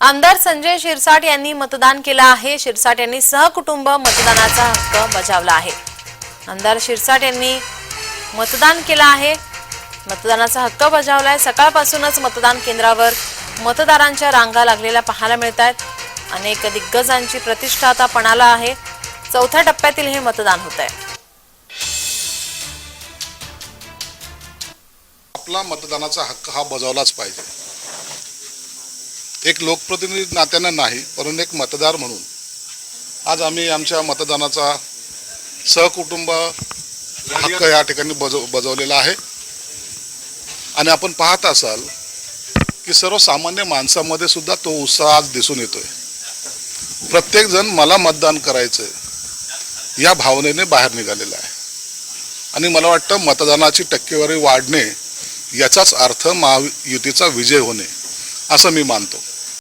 आमदार संजय शिरसाट यांनी मतदान केलं आहे. शिरसाट यांनी सहकुटुंब मतदानाचा हक्क बजावला आहे. आमदार शिरसाट यांनी मतदान केलं आहे. मतदानाचा हक्क बजावलाय. सकाळपासूनच मतदान केंद्रावर मतदारांच्या रांगा लागलेल्या पाहायला मिळत आहेत अनेक दिग्गजांची प्रतिष्ठा आता पणाला आहे. चौथ्या टप्प्यातील हे मतदान होत आहे आपला मतदानाचा हक्क हा बजावलाच पाहिजे. एक लोकप्रतिनिधी नात्यानं नाही परंतु एक मतदार म्हणून. आज आम्ही आमच्या मतदानाचा सहकुटुंब हक्क या ठिकाणी बजव बजवलेला आहे. आणि आपण पाहत असाल की सर्वसामान्य माणसामध्ये सुद्धा तो उत्साह आज दिसून येतोय. आहे प्रत्येकजण मला मतदान करायचं आहे या भावनेने बाहेर निघालेला आहे. आणि मला वाटतं मतदानाची टक्केवारी वाढणे याचाच अर्थ महायुतीचा विजय होणे असं मी मानतो.